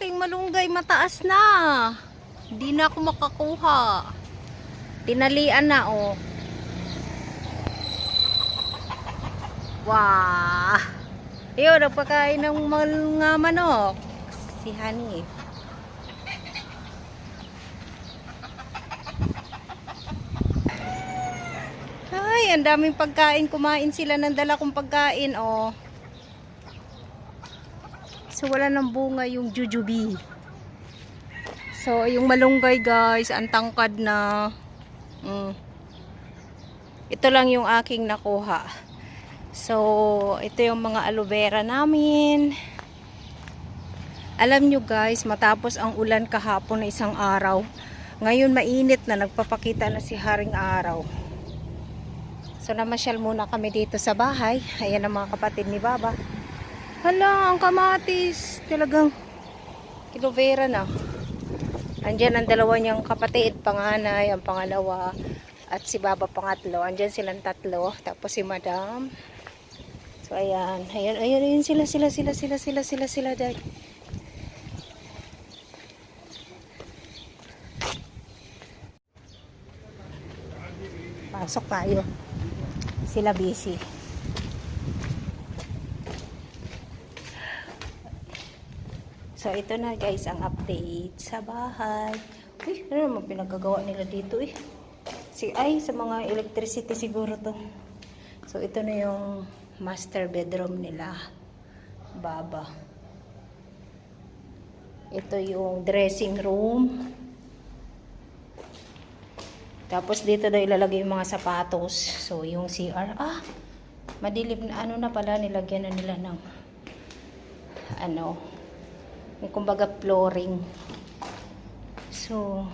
aking malunggay mataas na. Hindi na ako makakuha. Tinalian na oh. Wah! Ayun, nagpakain ng mga manok. Si Hanif. Ay, ang daming pagkain. Kumain sila ng dala kong pagkain, oh. So, wala ng bunga yung jujubi. So, yung malunggay, guys, ang tangkad na. Mm. Ito lang yung aking nakuha. So, ito yung mga aloe vera namin. Alam nyo guys, matapos ang ulan kahapon na isang araw, ngayon mainit na, nagpapakita na si Haring Araw. So, namasyal muna kami dito sa bahay. Ayan ang mga kapatid ni Baba. Hala, ang kamatis. Talagang aloe vera na. Andyan ang dalawa niyang kapatid, panganay, ang pangalawa, at si Baba pangatlo. Andyan silang tatlo. Tapos si Madam. So, ayan. Ayan, ayan, ayan sila, sila, sila, sila, sila, sila, sila, dad. Pasok tayo. Sila busy. So, ito na guys ang update sa bahay. Uy, ano naman pinagagawa nila dito eh. Si, ay, sa mga electricity siguro to. So, ito na yung master bedroom nila. Baba. Ito yung dressing room. Tapos dito daw ilalagay yung mga sapatos. So, yung CR. Ah, madilim na ano na pala nilagyan na nila ng ano, yung kumbaga flooring. So,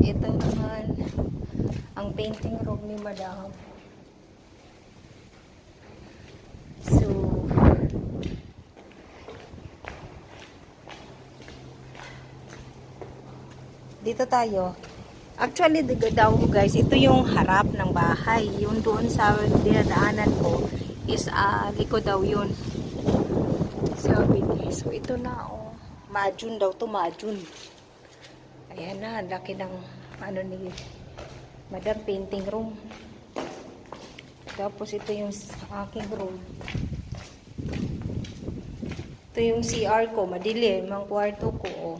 ito naman ang painting room ni Madam. So, dito tayo. Actually, daw guys, ito yung harap ng bahay. Yung doon sa dinadaanan ko is ah, likod daw yun. Sabi niya. So, ito na, oh. Majun daw to, majun. Ayan na, laki ng ano ni Madam painting room. Tapos ito yung aking room. Ito yung CR ko, madilim ang kwarto ko. Oh.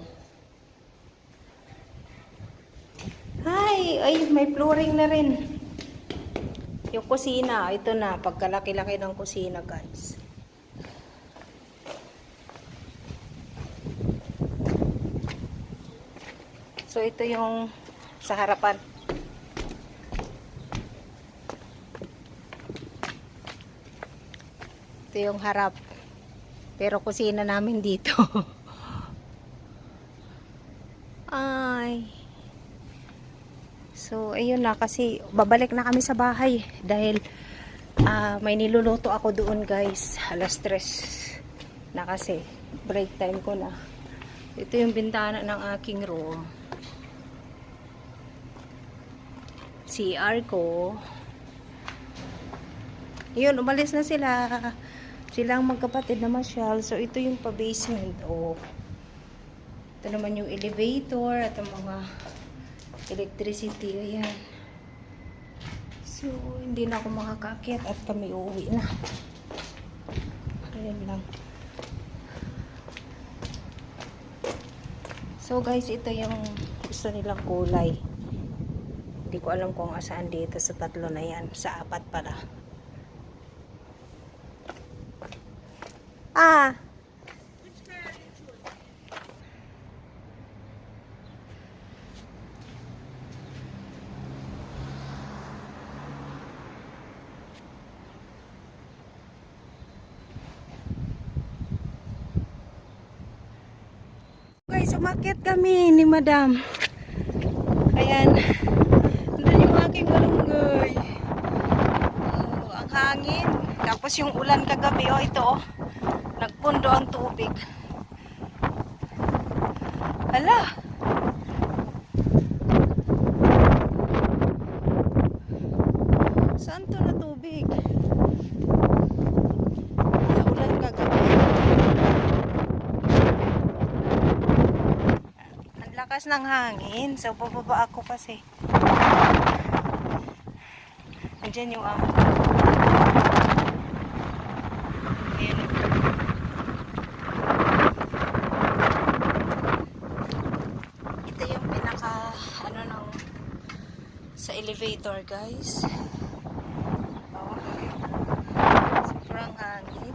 Ay, ay, may flooring na rin. Yung kusina, ito na, pagkalaki-laki ng kusina, guys. So, ito yung sa harapan. Ito yung harap. Pero kusina namin dito. Ay. So, ayun na kasi babalik na kami sa bahay dahil ah, may niluluto ako doon guys. Alas stress na kasi break time ko na. Ito yung bintana ng aking room. CR ko. Yun, umalis na sila. Silang magkapatid na masyal. So, ito yung pa-basement. Oh. Ito naman yung elevator at ang mga electricity. Ayan. So, hindi na ako makakakit at kami uuwi na. Ayan lang. So, guys, ito yung gusto nilang kulay. Hindi ko alam kung asaan dito sa tatlo na yan. Sa apat pala. Ah! Umakyat kami ni Madam. Ayan. Doon yung aking malunggay. Oh, ang hangin. Tapos yung ulan kagabi, oh, ito, oh. Nagpundo ang tubig. Hala. Saan to na tubig? Lakas ng hangin. So, bababa ako kasi. Andyan yung amo. Ito yung pinaka, ano nang, sa elevator, guys. Oh. Sobrang hangin.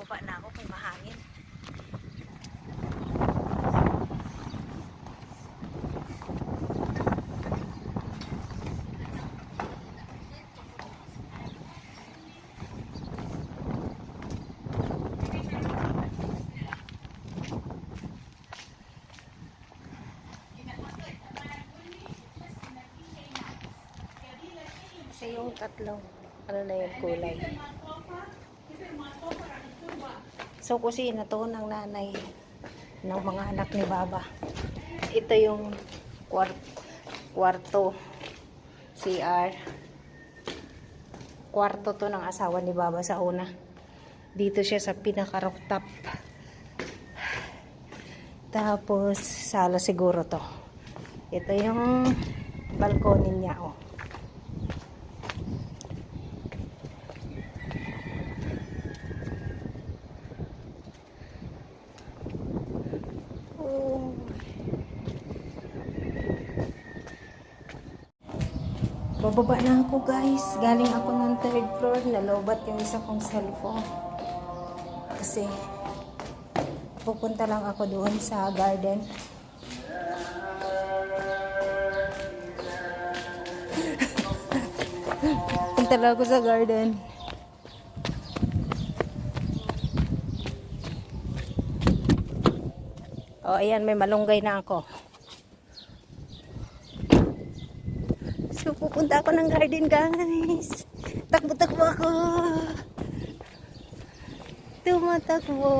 Bababa na ako kung mahangin. Kasi yung tatlong, ano na yung kulay. So, kusina to ng nanay ng mga anak ni Baba. Ito yung kwart kwarto CR. Kwarto to ng asawa ni Baba sa una. Dito siya sa pinaka-rooftop. Tapos, sala siguro to. Ito yung balkonin niya. Oh. Bababa na ako guys. Galing ako ng third floor. Nalobat yung isa kong cellphone. Kasi pupunta lang ako doon sa garden. Punta lang ako sa garden. O, ayan, may malunggay na ako. So, pupunta ako ng garden, guys. Takbo-takbo ako. Tumatakbo.